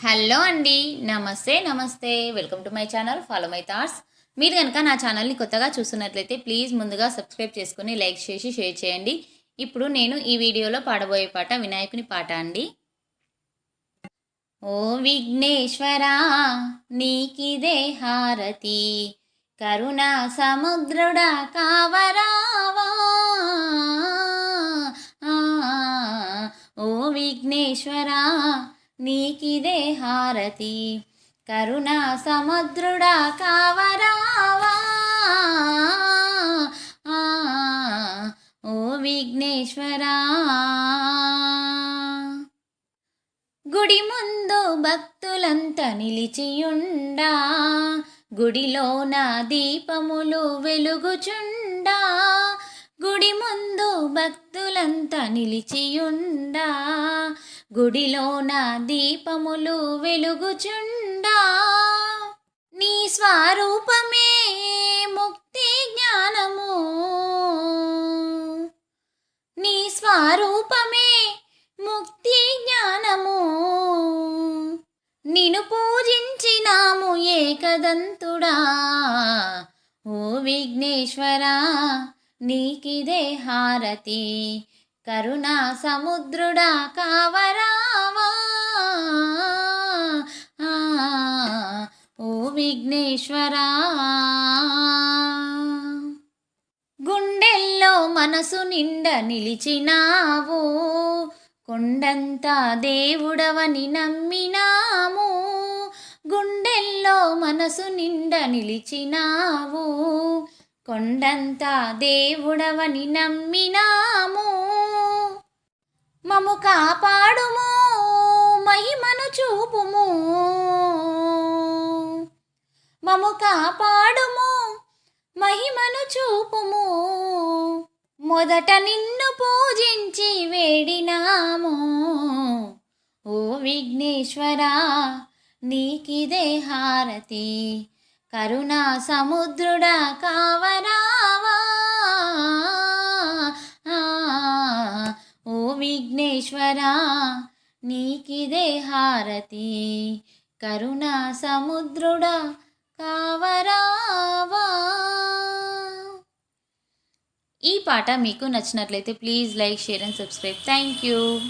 Hello అండి నమస్తే నమస్తే. Welcome to my channel follow my thoughts మీరు కనుక నా ఛానల్ని కొత్తగా చూస్తున్నట్లయితే ప్లీజ్ ముందుగా సబ్స్క్రైబ్ చేసుకుని లైక్ చేసి షేర్ చేయండి. ఇప్పుడు నేను ఈ వీడియోలో పాడబోయే పాట వినాయకుని పాట అండి. ఓ విఘ్నేశ్వరా నీకిదే హారతి కరుణా సముద్రుడా కావరావా? ఓ విఘ్నేశ్వరా నీకిదే హారతి. కరుణా సముద్రుడా కావరావా. ఆ, ఓ విఘ్నేశ్వరా. గుడి ముందు భక్తులంతా నిలిచియుండా. గుడిలో నా దీపములు వెలుగుచుండా. గుడి ముందు భక్తులంతా నిలిచియుండా. గుడిలో నా దీపములు వెలుగుచుండా. నీ స్వరూపమే ముక్తి జ్ఞానము. నీ స్వరూపమే ముక్తి జ్ఞానము. నిను పూజించినాము ఏకదంతుడా. ఓ విఘ్నేశ్వరా నీకిదే హారతి. కరుణా సముద్రుడా కావరావా. ఆ, ఓ విఘ్నేశ్వరా. గుండెల్లో మనసు నిండ నిలిచినావు. కొండంతా దేవుడవని నమ్మినాము గుండెల్లో మనసు నిండ నిలిచినావు. కొండంతా దేవుడవని నమ్మినాము. మము కాపాడుము మహిమను చూపుము. మము కాపాడుము మహిమను చూపుము. మొదట నిన్ను పూజించి వేడినాము. ఓ విఘ్నేశ్వరా నీకిదే హారతి. కరుణా సముద్రుడా కావరావా? ఓ విఘ్నేశ్వరా నీకిదే హారతి. కరుణా సముద్రుడా కావరావా? ఈ పాట మీకు నచ్చినట్లయితే please like share and subscribe. Thank you.